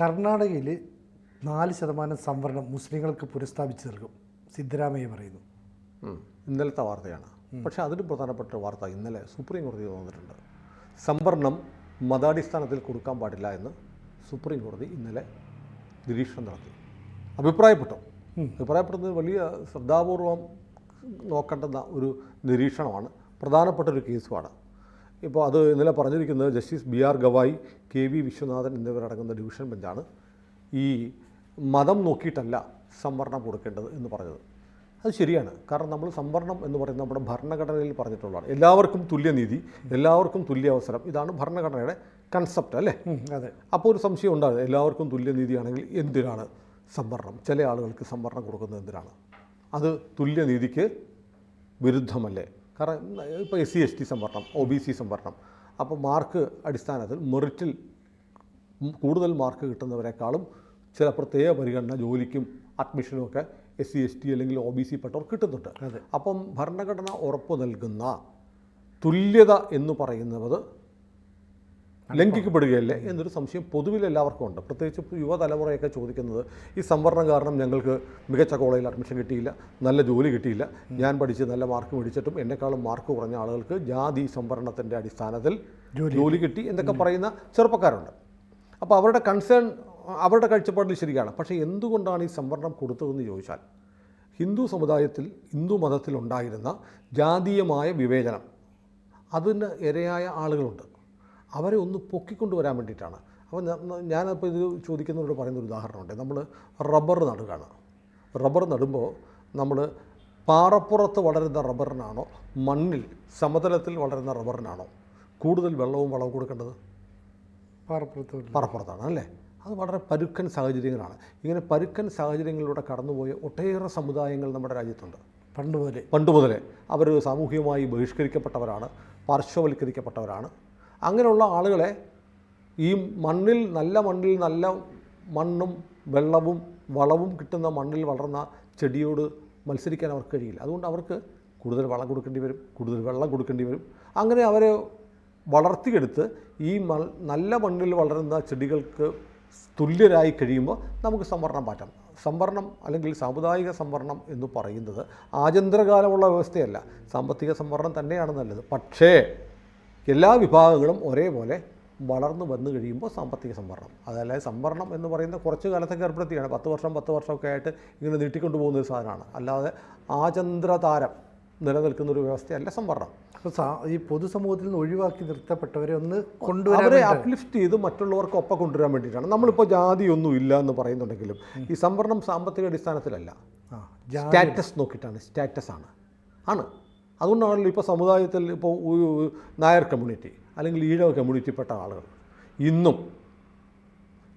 കർണാടകയിൽ നാല് ശതമാനം സംവരണം മുസ്ലിങ്ങൾക്ക് പുനഃസ്ഥാപിച്ച് നൽകും. സിദ്ധരാമയ്യ പറയുന്നു. ഇന്നലത്തെ വാർത്തയാണ്. പക്ഷെ അതിലും പ്രധാനപ്പെട്ട വാർത്ത ഇന്നലെ സുപ്രീം കോടതി തോന്നിട്ടുണ്ട് സംവരണം മതാടിസ്ഥാനത്തിൽ കൊടുക്കാൻ പാടില്ല എന്ന് സുപ്രീം കോടതി ഇന്നലെ നിരീക്ഷണം നടത്തി. അഭിപ്രായപ്പെട്ടു. അഭിപ്രായപ്പെടുന്നത് വലിയ ശ്രദ്ധാപൂർവം നോക്കേണ്ടുന്ന ഒരു നിരീക്ഷണമാണ്. പ്രധാനപ്പെട്ട ഒരു കേസുമാണ്. ഇപ്പോൾ അത് ഇന്നലെ പറഞ്ഞിരിക്കുന്നത് justice B R Gavai K V Viswanathan എന്നിവരടങ്ങുന്ന ഡിവിഷൻ ബെഞ്ചാണ് ഈ മതം നോക്കിയിട്ടല്ല സംവരണം കൊടുക്കേണ്ടത് എന്ന് പറഞ്ഞത്. അത് ശരിയാണ്. കാരണം നമ്മൾ സംവരണം എന്ന് പറയുന്നത് നമ്മുടെ ഭരണഘടനയിൽ പറഞ്ഞിട്ടുള്ളതാണ്. എല്ലാവർക്കും തുല്യനീതി എല്ലാവർക്കും തുല്യ അവസരം ഇതാണ് ഭരണഘടനയുടെ കൺസെപ്റ്റ് അല്ലേ? അതെ. അപ്പോൾ ഒരു സംശയം ഉണ്ടാകും. എല്ലാവർക്കും തുല്യനീതിയാണെങ്കിൽ എന്തിനാണ് സംവരണം? ചില ആളുകൾക്ക് സംവരണം കൊടുക്കുന്നത് എന്തിനാണ്? അത് തുല്യനീതിക്ക് വിരുദ്ധമല്ലേ? കാരണം ഇപ്പോൾ എസ് സി എസ് ടി സംവരണം ഒ ബി സി സംവരണം. അപ്പോൾ മാർക്ക് അടിസ്ഥാനത്തിൽ മെറിറ്റിൽ കൂടുതൽ മാർക്ക് കിട്ടുന്നവരെക്കാളും ചില പ്രത്യേക പരിഗണന ജോലിക്കും അഡ്മിഷനും ഒക്കെ എസ് സി എസ് ടി അല്ലെങ്കിൽ ഒ ബി സി പെട്ടവർ കിട്ടുന്നുണ്ട്. അപ്പം ഭരണഘടന ഉറപ്പ് നൽകുന്ന തുല്യത എന്ന് പറയുന്നത് ലംഘിക്കപ്പെടുകയല്ലേ എന്നൊരു സംശയം പൊതുവിൽ എല്ലാവർക്കും ഉണ്ട്. പ്രത്യേകിച്ച് യുവതലമുറയൊക്കെ ചോദിക്കുന്നത് ഈ സംവരണം കാരണം ഞങ്ങൾക്ക് മികച്ച കോളേജിൽ അഡ്മിഷൻ കിട്ടിയില്ല നല്ല ജോലി കിട്ടിയില്ല ഞാൻ പഠിച്ച് നല്ല മാർക്ക് മേടിച്ചിട്ടും എന്നെക്കാളും മാർക്ക് കുറഞ്ഞ ആളുകൾക്ക് ജാതി സംവരണത്തിന്റെ അടിസ്ഥാനത്തിൽ ജോലി കിട്ടി. എന്നൊക്കെ പറയുന്ന ചെറുപ്പക്കാരുണ്ട്. അപ്പോൾ അവരുടെ കൺസേൺ അവരുടെ കാഴ്ചപ്പാടിൽ ശരിയാണ്. പക്ഷേ എന്തുകൊണ്ടാണ് ഈ സംവരണം കൊടുത്തതെന്ന് ചോദിച്ചാൽ ഹിന്ദു സമുദായത്തിൽ ഹിന്ദു മതത്തിലുണ്ടായിരുന്ന ജാതീയമായ വിവേചനം അതിന് ഇരയായ ആളുകളുണ്ട്. അവരെ ഒന്ന് പൊക്കിക്കൊണ്ടുവരാൻ വേണ്ടിയിട്ടാണ്. അപ്പോൾ ഞാനിപ്പോൾ ഇത് ചോദിക്കുന്നവരോട് പറയുന്ന ഒരു ഉദാഹരണമുണ്ട്. നമ്മൾ റബ്ബർ നടുകയാണ്. റബ്ബർ നടുമ്പോൾ നമ്മൾ പാറപ്പുറത്ത് വളരുന്ന റബ്ബറിനാണോ മണ്ണിൽ സമതലത്തിൽ വളരുന്ന റബ്ബറിനാണോ കൂടുതൽ വെള്ളവും വളവും കൊടുക്കേണ്ടത്? പാറപ്പുറത്ത്. പാറപ്പുറത്താണ് അല്ലേ? അത് വളരെ പരുക്കൻ സാഹചര്യങ്ങളാണ്. ഇങ്ങനെ പരുക്കൻ സാഹചര്യങ്ങളിലൂടെ കടന്നുപോയ ഒട്ടേറെ സമുദായങ്ങൾ നമ്മുടെ രാജ്യത്തുണ്ട്. പണ്ട് മുതലേ. പണ്ട് മുതലേ. അവർ സാമൂഹികമായി ബഹിഷ്കരിക്കപ്പെട്ടവരാണ് പാർശ്വവൽക്കരിക്കപ്പെട്ടവരാണ്. അങ്ങനെയുള്ള ആളുകളെ ഈ മണ്ണിൽ നല്ല മണ്ണിൽ നല്ല മണ്ണും വെള്ളവും വളവും കിട്ടുന്ന മണ്ണിൽ വളർന്ന ചെടിയോട് മത്സരിക്കാൻ അവർക്ക് കഴിയില്ല. അതുകൊണ്ട് അവർക്ക് കൂടുതൽ വളം കൊടുക്കേണ്ടി വരും കൂടുതൽ വെള്ളം കൊടുക്കേണ്ടി വരും. അങ്ങനെ അവരെ വളർത്തിയെടുത്ത് ഈ നല്ല മണ്ണിൽ വളരുന്ന ചെടികൾക്ക് തുല്യരായി കഴിയുമ്പോൾ നമുക്ക് സംവരണം മാറ്റാം. സംവരണം അല്ലെങ്കിൽ സാമുദായിക സംവരണം എന്ന് പറയുന്നത് ആചന്ദ്രകാലമുള്ള വ്യവസ്ഥയല്ല. സാമ്പത്തിക സംവരണം തന്നെയാണ് നല്ലത്. പക്ഷേ എല്ലാ വിഭാഗങ്ങളും ഒരേപോലെ വളർന്നു വന്നു കഴിയുമ്പോൾ സാമ്പത്തിക സംവരണം. അതല്ലാതെ സംവരണം എന്ന് പറയുന്ന കുറച്ച് കാലത്തൊക്കെ ഏർപ്പെടുത്തിയാണ്. പത്ത് വർഷം പത്ത് വർഷമൊക്കെ ആയിട്ട് ഇങ്ങനെ നീട്ടിക്കൊണ്ടു പോകുന്ന ഒരു സാധനമാണ്. അല്ലാതെ ആചന്ദ്രതാരം നിലനിൽക്കുന്ന ഒരു വ്യവസ്ഥയല്ല സംവരണം. ഈ പൊതുസമൂഹത്തിൽ നിന്ന് ഒഴിവാക്കി നിർത്തപ്പെട്ടവരെ ഒന്ന് കൊണ്ടുവരാൻ അവരെ അപ്ലിഫ്റ്റ് ചെയ്ത് മറ്റുള്ളവർക്ക് ഒപ്പം കൊണ്ടുവരാൻ വേണ്ടിയിട്ടാണ്. നമ്മളിപ്പോൾ ജാതിയൊന്നും ഇല്ല എന്ന് പറയുന്നുണ്ടെങ്കിലും ഈ സംവരണം സാമ്പത്തിക അടിസ്ഥാനത്തിലല്ല. സ്റ്റാറ്റസ് നോക്കിയിട്ടാണ്. സ്റ്റാറ്റസ് ആണ്. ആണ്. അതുകൊണ്ടാണല്ലോ ഇപ്പോൾ സമുദായത്തിൽ ഇപ്പോൾ നായർ കമ്മ്യൂണിറ്റി അല്ലെങ്കിൽ ഈഴവ കമ്മ്യൂണിറ്റിപ്പെട്ട ആളുകൾ. ഇന്നും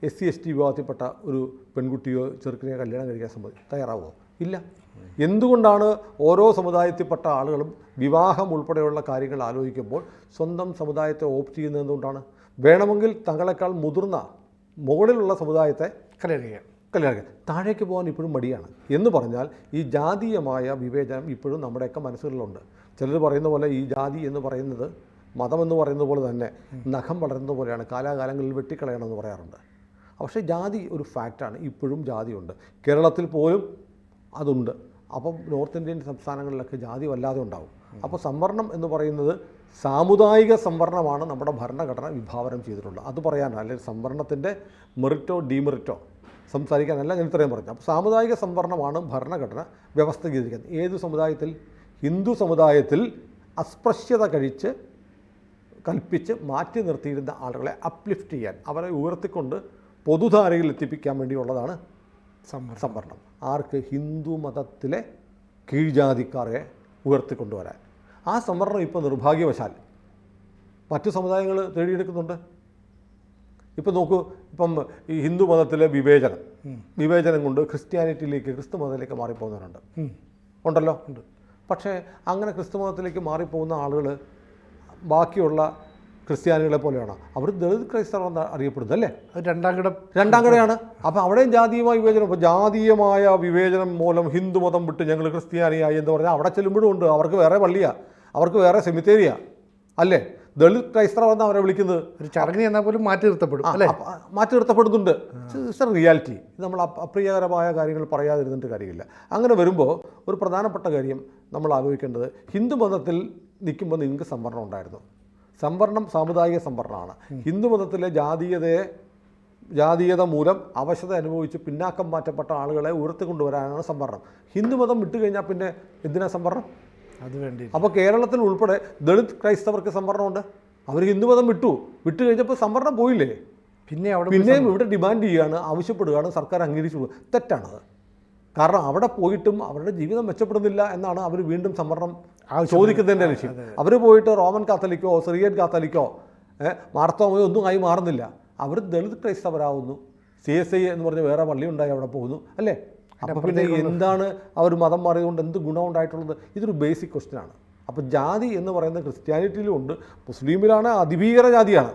എസ് സി എസ് ടി വിഭാഗത്തിൽപ്പെട്ട ഒരു പെൺകുട്ടിയോ ചെറുക്കനെയോ കല്യാണം കഴിക്കാൻ സമ്മതി തയ്യാറാവുമോ? ഇല്ല. എന്തുകൊണ്ടാണ് ഓരോ സമുദായത്തിൽപ്പെട്ട ആളുകളും വിവാഹം ഉൾപ്പെടെയുള്ള കാര്യങ്ങൾ ആലോചിക്കുമ്പോൾ സ്വന്തം സമുദായത്തെ ഓപ്റ്റ് ചെയ്യുന്നത് എന്തുകൊണ്ടാണ്? വേണമെങ്കിൽ തങ്ങളെക്കാൾ മുതിർന്ന മുകളിലുള്ള സമുദായത്തെ കല്യാണം കഴിക്കാം കല്യാണം താഴേക്ക് പോകാൻ ഇപ്പോഴും മടിയാണ്. എന്ന് പറഞ്ഞാൽ ഈ ജാതീയമായ വിവേചനം ഇപ്പോഴും നമ്മുടെയൊക്കെ മനസ്സുകളിലുണ്ട് ചിലർ പറയുന്ന പോലെ ഈ ജാതി എന്ന് പറയുന്നത് മതമെന്ന് പറയുന്ന പോലെ തന്നെ നഖം വളരുന്ന പോലെയാണ് കാലാകാലങ്ങളിൽ വെട്ടിക്കളയണമെന്ന് പറയാറുണ്ട്. പക്ഷേ ജാതി ഒരു ഫാക്റ്റാണ് ഇപ്പോഴും ജാതിയുണ്ട്. കേരളത്തിൽ പോലും അതുണ്ട്. അപ്പം നോർത്ത് ഇന്ത്യൻ സംസ്ഥാനങ്ങളിലൊക്കെ ജാതി വല്ലാതെ ഉണ്ടാവും. അപ്പോൾ സംവരണം എന്ന് പറയുന്നത് സാമുദായിക സംവരണമാണ് നമ്മുടെ ഭരണഘടന വിഭാവനം ചെയ്തിട്ടുള്ളത്. അത് പറയാനോ അല്ലെങ്കിൽ സംവരണത്തിന്റെ മെറിറ്റോ ഡിമെറിറ്റോ സംസാരിക്കാനല്ല ഞാൻ ഇത്രയും പറഞ്ഞു. അപ്പോൾ സാമുദായിക സംവരണമാണ് ഭരണഘടന വ്യവസ്ഥ ചെയ്തിരിക്കുന്നത് ഏത് സമുദായത്തിൽ? ഹിന്ദു സമുദായത്തിൽ അസ്പൃശ്യത കഴിച്ച് കൽപ്പിച്ച് മാറ്റി നിർത്തിയിരുന്ന ആളുകളെ അപ്ലിഫ്റ്റ് ചെയ്യാൻ അവരെ ഉയർത്തിക്കൊണ്ട് പൊതുധാരയിൽ എത്തിപ്പിക്കാൻ വേണ്ടിയുള്ളതാണ് സംവരണം. സംവരണം. ആർക്ക്? ഹിന്ദു മതത്തിലെ കീഴ്ജാതിക്കാരെ ഉയർത്തിക്കൊണ്ടുവരാൻ. ആ സംവരണം ഇപ്പോൾ നിർഭാഗ്യവശാൽ മറ്റു സമുദായങ്ങൾ തേടിയെടുക്കുന്നുണ്ട്. ഇപ്പം നോക്കൂ ഇപ്പം ഈ ഹിന്ദു മതത്തിലെ വിവേചനം. വിവേചനം കൊണ്ട് ക്രിസ്ത്യാനിറ്റിയിലേക്ക് ക്രിസ്തു മതത്തിലേക്ക് മാറിപ്പോകുന്നവരുണ്ട് ഉണ്ടല്ലോ? ഉണ്ട്. പക്ഷേ അങ്ങനെ ക്രിസ്തു മതത്തിലേക്ക് മാറിപ്പോകുന്ന ആളുകൾ ബാക്കിയുള്ള ക്രിസ്ത്യാനികളെ പോലെയാണ്. അവർ ദളിത് ക്രൈസ്തവർ എന്ന് അറിയപ്പെടുന്നത് അല്ലേ? അത് രണ്ടാം കിട രണ്ടാം കടയാണ്. അപ്പോൾ അവിടെയും ജാതീയമായ വിവേചനം. ഇപ്പോൾ ജാതീയമായ വിവേചനം മൂലം ഹിന്ദു മതം വിട്ട് ഞങ്ങൾ ക്രിസ്ത്യാനിയായി എന്ന് പറഞ്ഞാൽ അവിടെ ചെല്ലുമ്പോഴും ഉണ്ട്. അവർക്ക് വേറെ പള്ളിയാണ് അവർക്ക് വേറെ സെമിത്തേരിയാണ് അല്ലേ? ദളിത് ക്രൈസ്തവർ എന്ന് അവരെ വിളിക്കുന്നത്? ഒരു ചടങ്ങ് എന്നാൽ പോലും മാറ്റി നിർത്തപ്പെടും അല്ലേ? മാറ്റി നിർത്തപ്പെടുന്നുണ്ട്. ഇറ്റ്സ് എ റിയാലിറ്റി ഇത് നമ്മൾ അപ്- അപ്രിയകരമായ കാര്യങ്ങൾ പറയാതിരുന്നിട്ട് കാര്യമില്ല. അങ്ങനെ വരുമ്പോൾ ഒരു പ്രധാനപ്പെട്ട കാര്യം നമ്മൾ ആലോചിക്കേണ്ടത് ഹിന്ദു മതത്തിൽ നിൽക്കുമ്പോൾ നിങ്ങൾക്ക് സംവരണം ഉണ്ടായിരുന്നു. സംവരണം സാമുദായിക സംവരണമാണ്. ഹിന്ദു മതത്തിലെ ജാതീയതയെ ജാതീയത മൂലം അവശത അനുഭവിച്ച് പിന്നാക്കം മാറ്റപ്പെട്ട ആളുകളെ ഉയർത്തിക്കൊണ്ടുവരാനാണ് സംവരണം. ഹിന്ദുമതം വിട്ടുകഴിഞ്ഞാൽ പിന്നെ എന്തിനാ സംവരണം? അപ്പോൾ കേരളത്തിൽ ഉൾപ്പെടെ ദളിത് ക്രൈസ്തവർക്ക് സംവരണമുണ്ട്? അവർ ഹിന്ദുമതം വിട്ടു. വിട്ടു കഴിഞ്ഞപ്പോൾ സംവരണം പോയില്ലേ? പിന്നെ അവിടെ പിന്നെയും ഇവിടെ ഡിമാൻഡ് ചെയ്യുകയാണ് ആവശ്യപ്പെടുകയാണ് സർക്കാർ അംഗീകരിച്ചു. തെറ്റാണത്. കാരണം അവിടെ പോയിട്ടും അവരുടെ ജീവിതം മെച്ചപ്പെടുന്നില്ല എന്നാണ് അവർ വീണ്ടും സംവരണം ചോദിക്കുന്നതിന്റെ ലക്ഷ്യം. അവർ പോയിട്ട് റോമൻ കാത്തലിക്കോ സിറിയൻ കാത്തലിക്കോ മാർത്തോമയോ ഒന്നും ആയി മാറുന്നില്ല. അവർ ദളിത് ക്രൈസ്തവരാകുന്നു സി എസ് ഐ എന്ന് പറഞ്ഞ വേറെ പള്ളി ഉണ്ടായി അവിടെ പോകുന്നു. അല്ലേ? അപ്പോൾ പിന്നെ എന്താണ് അവർ മതം മാറിയതുകൊണ്ട് എന്ത് ഗുണം ഉണ്ടായിട്ടുള്ളത് ഇതൊരു ബേസിക് ക്വസ്റ്റ്യൻ ആണ്. അപ്പോൾ ജാതി എന്ന് പറയുന്നത് ക്രിസ്ത്യാനിറ്റിയിലും ഉണ്ട്. മുസ്ലിമിലാണ് അതിഭീകര ജാതിയാണ്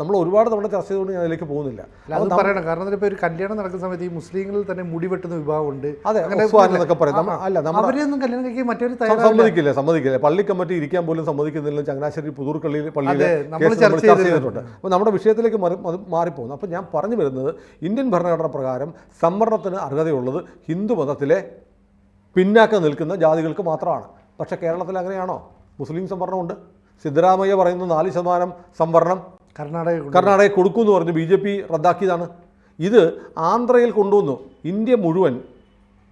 നമ്മൾ ഒരുപാട് തവണ ചർച്ച ചെയ്തുകൊണ്ട് ഞാൻ അതിലേക്ക് പോകുന്നില്ല. അത് പറയണം. കാരണം ഇപ്പോൾ ഒരു കല്യാണം നടക്കുന്ന സമയത്ത് ഈ മുസ്ലിങ്ങളിൽ തന്നെ മുടി വെട്ടുന്ന വിഭാഗമുണ്ട്. അതെ എന്നൊക്കെ പറയും. അല്ല അവരെയൊന്നും കല്യാണം കഴിക്കാൻ മറ്റൊരു സമ്മതിക്കില്ല സമ്മതിക്കില്ല. പള്ളി കമ്മിറ്റി ഇരിക്കാൻ പോലും സമ്മതിക്കുന്നില്ല. ചങ്ങനാശ്ശേരി പുതൂർക്കള്ളിയിൽ പള്ളിയിൽ ചർച്ച ചെയ്തിട്ടുണ്ട്. അപ്പോൾ നമ്മുടെ വിഷയത്തിലേക്ക് മാറിപ്പോകുന്നു. അപ്പോൾ ഞാൻ പറഞ്ഞു വരുന്നത് ഇന്ത്യൻ ഭരണഘടന പ്രകാരം സംവരണത്തിന് അർഹതയുള്ളത് ഹിന്ദു മതത്തിലെ പിന്നാക്കം നിൽക്കുന്ന ജാതികൾക്ക് മാത്രമാണ്. പക്ഷേ കേരളത്തിൽ അങ്ങനെയാണോ? മുസ്ലിം സംവരണമുണ്ട്. സിദ്ധരാമയ്യ പറയുന്ന നാല് ശതമാനം സംവരണം. കർണാടക കർണാടക കൊടുക്കുമെന്ന് പറഞ്ഞ് ബി ജെ പി റദ്ദാക്കിയതാണ്. ഇത് ആന്ധ്രയിൽ കൊണ്ടുവന്നു. ഇന്ത്യ മുഴുവൻ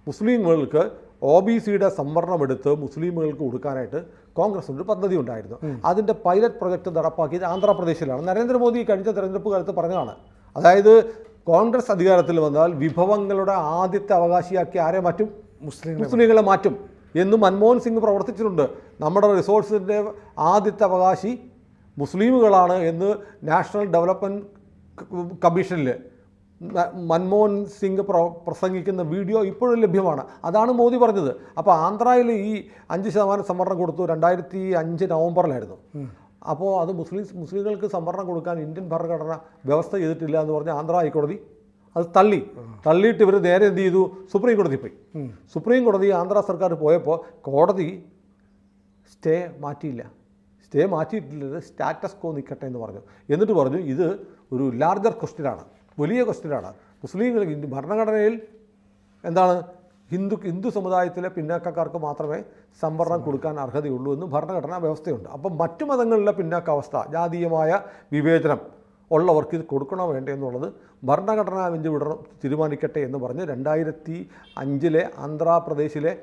മുസ്ലിങ്ങൾക്ക് ഒ ബി സിയുടെ സംവരണം എടുത്ത് മുസ്ലിമുകൾക്ക് കൊടുക്കാനായിട്ട് കോൺഗ്രസ് ഒരു പദ്ധതി ഉണ്ടായിരുന്നു. അതിന്റെ പൈലറ്റ് പ്രൊജക്ട് നടപ്പാക്കിയത് ആന്ധ്രാപ്രദേശിലാണ്. നരേന്ദ്രമോദി കഴിഞ്ഞ തെരഞ്ഞെടുപ്പ് കാലത്ത് പറഞ്ഞതാണ്. അതായത് കോൺഗ്രസ് അധികാരത്തിൽ വന്നാൽ വിഭവങ്ങളുടെ ആദ്യത്തെ അവകാശിയാക്കി ആരെ മാറ്റും? മുസ്ലിം മുസ്ലിങ്ങളെ മാറ്റും. എന്ന് മൻമോഹൻ സിംഗ് പ്രവർത്തിച്ചിട്ടുണ്ട്. നമ്മുടെ റിസോഴ്സിന്റെ ആദ്യത്തെ അവകാശി മുസ്ലിമുകളാണ് എന്ന് നാഷണൽ ഡെവലപ്മെന്റ് കമ്മീഷനിൽ മൻമോഹൻ സിംഗ് പ്ര പ്രസംഗിക്കുന്ന വീഡിയോ ഇപ്പോഴും ലഭ്യമാണ്. അതാണ് മോദി പറഞ്ഞത്. അപ്പോൾ ആന്ധ്രയിൽ ഈ അഞ്ച് ശതമാനം സംവരണം കൊടുത്തു രണ്ടായിരത്തി അഞ്ച് നവംബറിലായിരുന്നു. അപ്പോൾ അത് മുസ്ലിം മുസ്ലിങ്ങൾക്ക് സംവരണം കൊടുക്കാൻ ഇന്ത്യൻ ഭരണഘടന വ്യവസ്ഥ ചെയ്തിട്ടില്ല എന്ന് പറഞ്ഞ് ആന്ധ്ര ഹൈക്കോടതി അത് തള്ളി. തള്ളിയിട്ട് ഇവർ നേരെ എന്ത് ചെയ്തു? സുപ്രീം കോടതി പോയി. സുപ്രീം കോടതി ആന്ധ്ര സർക്കാർ പോയപ്പോൾ കോടതി സ്റ്റേ മാറ്റിയില്ല. സ്റ്റേ മാറ്റിയിട്ടുള്ളത് സ്റ്റാറ്റസ് കോ നിൽക്കട്ടെ എന്ന് പറഞ്ഞു. എന്നിട്ട് പറഞ്ഞു ഇത് ഒരു ലാർജർ ക്വസ്റ്റ്യനാണ് വലിയ ക്വസ്റ്റ്യനാണ്. മുസ്ലിങ്ങൾ ഹിന്ദു ഭരണഘടനയിൽ എന്താണ്? ഹിന്ദു ഹിന്ദു സമുദായത്തിലെ പിന്നാക്കക്കാർക്ക് മാത്രമേ സംവരണം കൊടുക്കാൻ അർഹതയുള്ളൂ എന്ന് ഭരണഘടനാ വ്യവസ്ഥയുണ്ട്. അപ്പം മറ്റു മതങ്ങളിലെ പിന്നാക്കാവസ്ഥ ജാതീയമായ വിവേചനം ഉള്ളവർക്ക് ഇത് കൊടുക്കണോ വേണ്ടേ എന്നുള്ളത് ഭരണഘടനാ ബെഞ്ച് വിടണം തീരുമാനിക്കട്ടെ എന്ന് പറഞ്ഞ് രണ്ടായിരത്തി അഞ്ചിലെ ആന്ധ്രാപ്രദേശിലെ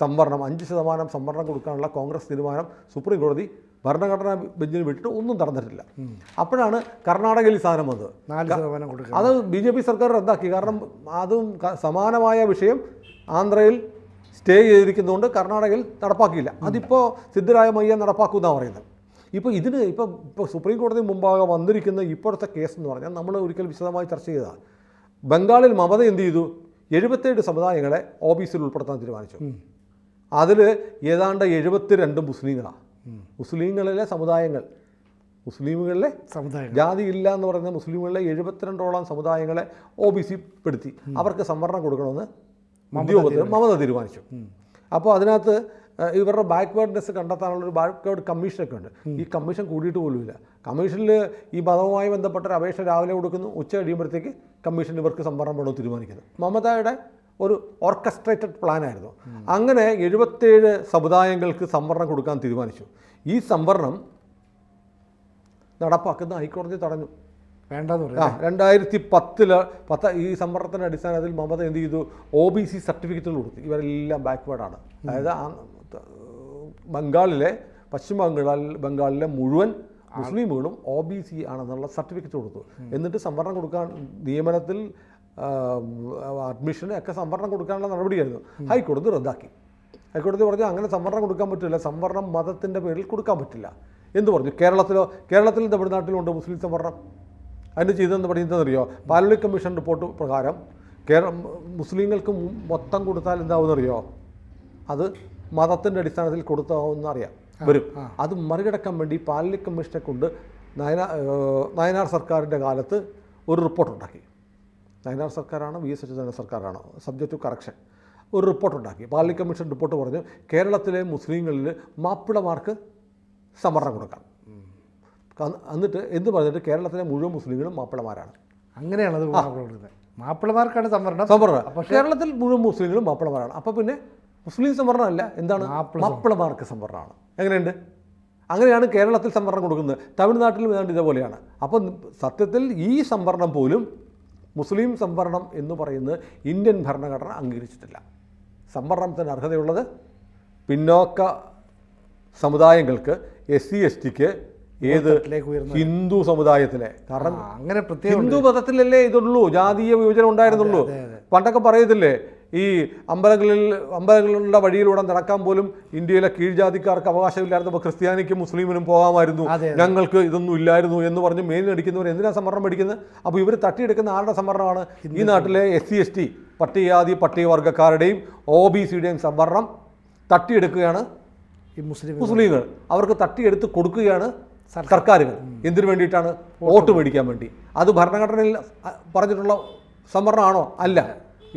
സംവരണം അഞ്ച് ശതമാനം സംവരണം കൊടുക്കാനുള്ള കോൺഗ്രസ് തീരുമാനം സുപ്രീം കോടതി ഭരണഘടനാ ബെഞ്ചിന് വിട്ടിട്ട് ഒന്നും നടന്നിട്ടില്ല അപ്പോഴാണ് കർണാടകയിൽ സാധനം വന്നത്. അത് ബി ജെ പി സർക്കാർ റദ്ദാക്കി. കാരണം അതും സമാനമായ വിഷയം ആന്ധ്രയിൽ സ്റ്റേ ചെയ്തിരിക്കുന്നതുകൊണ്ട് കർണാടകയിൽ നടപ്പാക്കിയില്ല. അതിപ്പോൾ സിദ്ധരാമയ്യ നടപ്പാക്കുമെന്നാണ് പറയുന്നത്. ഇപ്പോൾ ഇതിന് ഇപ്പോൾ ഇപ്പോൾ സുപ്രീം കോടതി മുമ്പാകെ വന്നിരിക്കുന്ന ഇപ്പോഴത്തെ കേസ് എന്ന് പറഞ്ഞാൽ നമ്മൾ ഒരിക്കൽ വിശദമായി ചർച്ച ചെയ്തതാണ് ബംഗാളിൽ മമത എന്ത് ചെയ്തു? എഴുപത്തേഴ് സമുദായങ്ങളെ ഒ ബി സിയിൽ ഉൾപ്പെടുത്താൻ തീരുമാനിച്ചു. അതിൽ ഏതാണ്ട് എഴുപത്തി രണ്ട് മുസ്ലിങ്ങളാണ്. മുസ്ലിങ്ങളിലെ സമുദായങ്ങൾ. മുസ്ലിമുകളിലെ സമുദായം ജാതി ഇല്ല എന്ന് പറയുന്ന മുസ്ലിമുകളിലെ എഴുപത്തിരണ്ടോളം സമുദായങ്ങളെ ഒ ബി സി പെടുത്തി അവർക്ക് സംവരണം കൊടുക്കണമെന്ന് ഉദ്യോഗത്തിൽ മമത തീരുമാനിച്ചു. അപ്പോൾ അതിനകത്ത് ഇവരുടെ ബാക്ക്വേർഡ്നെസ് കണ്ടെത്താനുള്ള ഒരു ബാക്ക്വേർഡ് കമ്മീഷനൊക്കെ ഉണ്ട്. ഈ കമ്മീഷൻ കൂടിയിട്ട് പോലുമില്ല. കമ്മീഷനിൽ ഈ മതവുമായി ബന്ധപ്പെട്ട ഒരു അപേക്ഷ രാവിലെ കൊടുക്കുന്നു ഉച്ച കഴിയുമ്പോഴത്തേക്ക് കമ്മീഷൻ ഇവർക്ക് സംവരണം വേണമെന്ന് തീരുമാനിക്കുന്നത് മമതയുടെ ഒരു ഓർക്കസ്ട്രേറ്റഡ് പ്ലാനായിരുന്നു അങ്ങനെ എഴുപത്തേഴ് സമുദായങ്ങൾക്ക് സംവരണം കൊടുക്കാൻ തീരുമാനിച്ചു. ഈ സംവരണം നടപ്പാക്കുന്ന ഹൈക്കോടതി തടഞ്ഞു. ആ രണ്ടായിരത്തി പത്തിൽ പത്ത് ഈ സംവരണത്തിന്റെ അടിസ്ഥാനത്തിൽ മമത എന്ത് ചെയ്തു? ഒ ബി സി സർട്ടിഫിക്കറ്റുകൾ കൊടുത്തു. ഇവരെല്ലാം ബാക്ക്വേർഡാണ് അതായത് ബംഗാളിലെ പശ്ചിമ ബംഗാളിൽ ബംഗാളിലെ മുഴുവൻ മുസ്ലിമുകളും ഒ ബി സി ആണെന്നുള്ള സർട്ടിഫിക്കറ്റ് കൊടുത്തു. എന്നിട്ട് സംവരണം കൊടുക്കാൻ നിയമനത്തിൽ അഡ്മിഷന് ഒക്കെ സംവരണം കൊടുക്കാനുള്ള നടപടിയായിരുന്നു. ഹൈക്കോടതി റദ്ദാക്കി. ഹൈക്കോടതി പറഞ്ഞു അങ്ങനെ സംവരണം കൊടുക്കാൻ പറ്റില്ല. സംവരണം മതത്തിന്റെ പേരിൽ കൊടുക്കാൻ പറ്റില്ല. എന്ന് പറഞ്ഞു. കേരളത്തിലോ കേരളത്തിൽ തമിഴ്നാട്ടിലുണ്ട് മുസ്ലിം സംവരണം. അതിന് ചെയ്തതെന്ന് പറയുന്നതെന്നറിയോ പാലളി കമ്മീഷൻ റിപ്പോർട്ട് പ്രകാരം കേരള മുസ്ലിങ്ങൾക്ക് മൊത്തം കൊടുത്താൽ എന്താവുമെന്നറിയോ അത് മതത്തിന്റെ അടിസ്ഥാനത്തിൽ കൊടുത്താവുമെന്ന് അറിയാം. വരും. അത് മറികടക്കാൻ വേണ്ടി പാലളി കമ്മീഷനെ കൊണ്ട് നയനാ ഏഹ് നയനാർ സർക്കാരിന്റെ കാലത്ത് ഒരു റിപ്പോർട്ടുണ്ടാക്കി നയനാർ സർക്കാരാണ് വി എസ് അച്യുതാനന്ദ സർക്കാരാണ്? സബ്ജക്റ്റ് ടു കറക്ഷൻ ഒരു റിപ്പോർട്ടുണ്ടാക്കി പാർലി കമ്മീഷൻ റിപ്പോർട്ട് പറഞ്ഞു കേരളത്തിലെ മുസ്ലിങ്ങളിൽ മാപ്പിളമാർക്ക് സംവരണം കൊടുക്കാം. എന്നിട്ട് എന്ത് പറഞ്ഞിട്ട് കേരളത്തിലെ മുഴുവൻ മുസ്ലിങ്ങളും മാപ്പിളമാരാണ്. അങ്ങനെയാണ് അത് മാപ്പിളമാർക്കാണ് സംവരണം സംവരണം കേരളത്തിൽ മുഴുവൻ മുസ്ലിങ്ങളും മാപ്പിളമാരാണ്. അപ്പോൾ പിന്നെ മുസ്ലിം സംവരണം അല്ല. എന്താണ്? മാപ്പിള മാപ്പിളമാർക്ക് സംവരണമാണ് എങ്ങനെയുണ്ട്? അങ്ങനെയാണ് കേരളത്തിൽ സംവരണം കൊടുക്കുന്നത്. തമിഴ്നാട്ടിലും ഏതാണ്ട് ഇതേപോലെയാണ്. അപ്പം സത്യത്തിൽ ഈ സംവരണം പോലും മുസ്ലിം സംവരണം എന്ന് പറയുന്നത് ഇന്ത്യൻ ഭരണഘടന അംഗീകരിച്ചിട്ടില്ല. സംവരണത്തിന് അർഹതയുള്ളത് പിന്നോക്ക സമുദായങ്ങൾക്ക് എസ് സി എസ് ടിക്ക് ഏത് ഹിന്ദു സമുദായത്തിലെ? കാരണം അങ്ങനെ പ്രത്യേകം ഹിന്ദു മതത്തിലല്ലേ ഇതുള്ളൂ ജാതീയ വിഭജനം ഉണ്ടായിരുന്നുള്ളൂ. പണ്ടൊക്കെ പറയത്തില്ലേ ഈ അമ്പലങ്ങളിൽ അമ്പലങ്ങളുടെ വഴിയിലൂടെ നടക്കാൻ പോലും ഇന്ത്യയിലെ കീഴ്ജാതിക്കാർക്ക് അവകാശമില്ലായിരുന്നപ്പോൾ ക്രിസ്ത്യാനിക്കും മുസ്ലിമിനും പോകാമായിരുന്നു. ഞങ്ങൾക്ക് ഇതൊന്നും ഇല്ലായിരുന്നു എന്ന് പറഞ്ഞ് മെയിൻ അടിക്കുന്നവർ എന്തിനാ സംവരണം മേടിക്കുന്നത് അപ്പോൾ ഇവർ തട്ടിയെടുക്കുന്ന ആരുടെ സംവരണമാണ് ഈ നാട്ടിലെ എസ് സി എസ് ടി പട്ടികജാതി പട്ടികവർഗക്കാരുടെയും ഒ ബി സിയുടെയും സംവരണം തട്ടിയെടുക്കുകയാണ് ഈ മുസ്ലിം മുസ്ലിങ്ങൾ. അവർക്ക് തട്ടിയെടുത്ത് കൊടുക്കുകയാണ് സർക്കാരുകൾ. എന്തിനു വേണ്ടിയിട്ടാണ്? വോട്ട് മേടിക്കാൻ വേണ്ടി. അത് ഭരണഘടനയിൽ പറഞ്ഞിട്ടുള്ള സംവരണമാണോ അല്ല.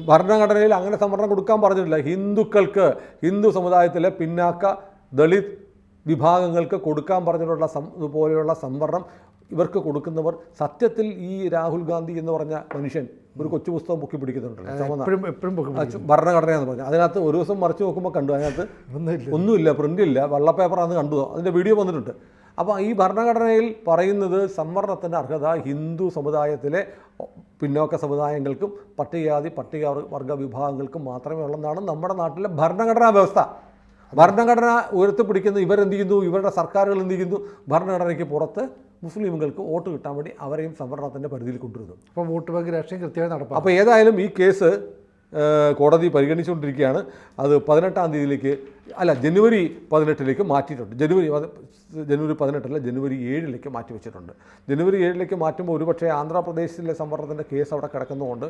ഭരണഘടനയിൽ അങ്ങനെ സംവരണം കൊടുക്കാൻ പറഞ്ഞിട്ടില്ല. ഹിന്ദുക്കൾക്ക് ഹിന്ദു സമുദായത്തിലെ പിന്നാക്ക ദളിത് വിഭാഗങ്ങൾക്ക് കൊടുക്കാൻ പറഞ്ഞിട്ടുള്ള സം പോലെയുള്ള സംവരണം ഇവർക്ക് കൊടുക്കുന്നവർ സത്യത്തിൽ ഈ രാഹുൽ ഗാന്ധി എന്ന് പറഞ്ഞ മനുഷ്യൻ ഒരു കൊച്ചു പുസ്തകം പൊക്കി പിടിക്കുന്നുണ്ട് ഭരണഘടനയെന്ന് ഭരണഘടന എന്ന് പറഞ്ഞു. അതിനകത്ത് ഒരു ദിവസം മറിച്ച് നോക്കുമ്പോൾ കണ്ടു. അതിനകത്ത് ഒന്നുമില്ല. പ്രിന്റ് പ്രിന്റ് ഇല്ല വെള്ള പേപ്പറാന്ന് കണ്ടു. അതിന്റെ വീഡിയോ വന്നിട്ടുണ്ട്. അപ്പോൾ ഈ ഭരണഘടനയിൽ പറയുന്നത് സംവരണത്തിന്റെ അർഹത ഹിന്ദു സമുദായത്തിലെ പിന്നോക്ക സമുദായങ്ങൾക്കും പട്ടികജാതി പട്ടിക വർഗ വിഭാഗങ്ങൾക്കും മാത്രമേ ഉള്ളതാണ് നമ്മുടെ നാട്ടിലെ ഭരണഘടനാ വ്യവസ്ഥ. ഭരണഘടന ഉയർത്തിപ്പിടിക്കുന്ന ഇവരെന്ത് ചെയ്യുന്നു ഇവരുടെ സർക്കാരുകൾ എന്ത് ചെയ്യുന്നു ഭരണഘടനയ്ക്ക് പുറത്ത് മുസ്ലിമുകൾക്ക് വോട്ട് കിട്ടാൻ വേണ്ടി അവരെയും സംവരണത്തിന്റെ പരിധിയിൽ കൊണ്ടുവരുന്നു. അപ്പോൾ വോട്ട് ബാങ്ക് രാഷ്ട്രീയം കൃത്യമായി നടപ്പാക്കും. അപ്പോൾ ഏതായാലും ഈ കേസ് കോടതി പരിഗണിച്ചുകൊണ്ടിരിക്കുകയാണ്. അത് പതിനെട്ടാം തീയതിയിലേക്ക് അല്ല ജനുവരി പതിനെട്ടിലേക്ക് മാറ്റിയിട്ടുണ്ട്. ജനുവരി ജനുവരി പതിനെട്ടല്ല ജനുവരി ഏഴിലേക്ക് മാറ്റി വെച്ചിട്ടുണ്ട്. ജനുവരി ഏഴിലേക്ക് മാറ്റുമ്പോൾ ഒരുപക്ഷേ ആന്ധ്രാപ്രദേശിലെ സംവരണത്തിന്റെ കേസ് അവിടെ കിടക്കുന്നതുകൊണ്ട്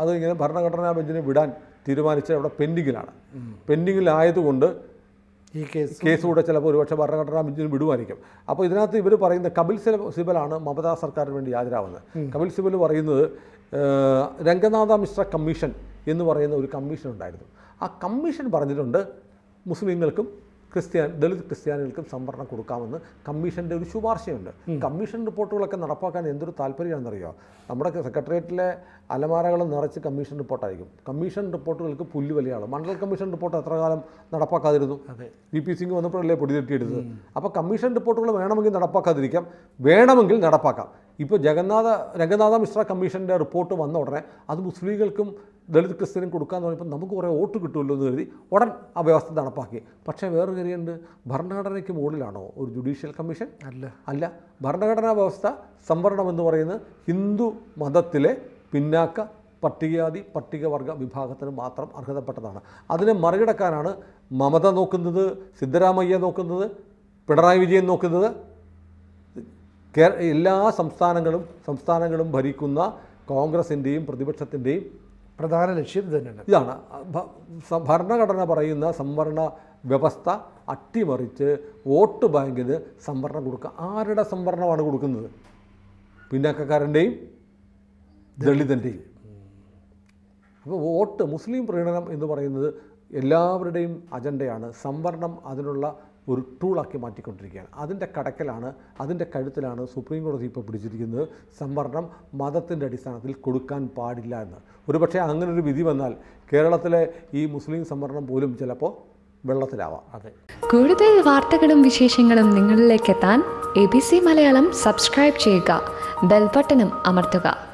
അത് ഇങ്ങനെ ഭരണഘടനാ ബെഞ്ചിനെ വിടാൻ തീരുമാനിച്ച അവിടെ പെൻഡിങ്ങിലാണ്. പെൻഡിങ്ങിലായതുകൊണ്ട് ഈ കേസ് കേസ് കൂടെ ചിലപ്പോൾ ഒരുപക്ഷെ ഭരണഘടനാ ബെഞ്ചിന് വിടുമായിരിക്കും. അപ്പോൾ ഇതിനകത്ത് ഇവർ പറയുന്ന കപിൽ സിബൽ സിബലാണ് മമതാ സർക്കാരിന് വേണ്ടി ഹാജരാവുന്നത് കപിൽ സിബൽ പറയുന്നത് രംഗനാഥ മിശ്ര കമ്മീഷൻ എന്ന് പറയുന്ന ഒരു കമ്മീഷൻ ഉണ്ടായിരുന്നു. ആ കമ്മീഷൻ പറഞ്ഞിട്ടുണ്ട് മുസ്ലിങ്ങൾക്കും ക്രിസ്ത്യാൻ ദളിത് ക്രിസ്ത്യാനികൾക്കും സംവരണം കൊടുക്കാമെന്ന് കമ്മീഷന്റെ ഒരു ശുപാർശയുണ്ട്. കമ്മീഷൻ റിപ്പോർട്ടുകളൊക്കെ നടപ്പാക്കാൻ എന്തൊരു താല്പര്യമാണെന്നറിയോ? നമ്മുടെ സെക്രട്ടേറിയറ്റിലെ അലമാരകൾ നിറച്ച് കമ്മീഷൻ റിപ്പോർട്ടായിരിക്കും. കമ്മീഷൻ റിപ്പോർട്ടുകൾക്ക് പുല്ലുവിലയാണ് മണ്ഡൽ കമ്മീഷൻ റിപ്പോർട്ട് എത്ര കാലം നടപ്പാക്കാതിരുന്നു? വി പി സിംഗ് വന്നപ്പോഴല്ലേ പൊടി തട്ടിയെടുത്തത് അപ്പോൾ കമ്മീഷൻ റിപ്പോർട്ടുകൾ വേണമെങ്കിൽ നടപ്പാക്കാതിരിക്കാം. വേണമെങ്കിൽ നടപ്പാക്കാം. ഇപ്പോൾ ജഗന്നാഥ രംഗനാഥ മിശ്ര കമ്മീഷന്റെ റിപ്പോർട്ട് വന്ന ഉടനെ അത് മുസ്ലിങ്ങൾക്കും ദളിത് ക്രിസ്ത്യനും കൊടുക്കാന്ന് പറഞ്ഞപ്പോൾ നമുക്ക് കുറേ വോട്ട് കിട്ടുമല്ലോ എന്ന് കരുതി ഉടൻ ആ വ്യവസ്ഥ നടപ്പാക്കി. പക്ഷേ വേറൊരു കാര്യമുണ്ട്. ഭരണഘടനയ്ക്ക് മുകളിലാണോ ഒരു ജുഡീഷ്യൽ കമ്മീഷൻ? അല്ല. അല്ല. ഭരണഘടനാ വ്യവസ്ഥ സംവരണം എന്ന് പറയുന്നത് ഹിന്ദു മതത്തിലെ പിന്നാക്ക പട്ടികജാതി പട്ടികവർഗ വിഭാഗത്തിന് മാത്രം അർഹതപ്പെട്ടതാണ്. അതിനെ മറികടക്കാനാണ് മമത നോക്കുന്നത് സിദ്ധരാമയ്യ നോക്കുന്നത് പിണറായി വിജയൻ നോക്കുന്നത് കേ എല്ലാ സംസ്ഥാനങ്ങളും സംസ്ഥാനങ്ങളും ഭരിക്കുന്ന കോൺഗ്രസിന്റെയും പ്രതിപക്ഷത്തിന്റെയും പ്രധാന ലക്ഷ്യം തന്നെയാണ് ഇതാണ്. ഭരണഘടന പറയുന്ന സംവരണ വ്യവസ്ഥ അട്ടിമറിച്ച് വോട്ട് ബാങ്കിന് സംവരണം കൊടുക്കുക ആരുടെ സംവരണമാണ് കൊടുക്കുന്നത്? പിന്നാക്കക്കാരന്റെയും ദളിതന്റെയും. അപ്പോൾ വോട്ട് മുസ്ലിം പ്രീണനം എന്ന് പറയുന്നത് എല്ലാവരുടെയും അജണ്ടയാണ്. സംവരണം അതിനുള്ള ഒരു ടൂളാക്കി മാറ്റിക്കൊണ്ടിരിക്കുകയാണ്. അതിന്റെ കടക്കലാണ് അതിന്റെ കഴുത്തിലാണ് സുപ്രീം കോടതി ഇപ്പോൾ പിടിച്ചിരിക്കുന്നത്. സംവരണം മതത്തിന്റെ അടിസ്ഥാനത്തിൽ കൊടുക്കാൻ പാടില്ല എന്ന്. ഒരുപക്ഷെ അങ്ങനൊരു വിധി വന്നാൽ കേരളത്തിലെ ഈ മുസ്ലിം സംവരണം പോലും ചിലപ്പോൾ വെള്ളത്തിലാവാം. അതെ. കൂടുതൽ വാർത്തകളും വിശേഷങ്ങളും നിങ്ങളിലേക്ക് എത്താൻ A B C Malayalam subscribe ചെയ്യുക. ബെൽബട്ടനും അമർത്തുക.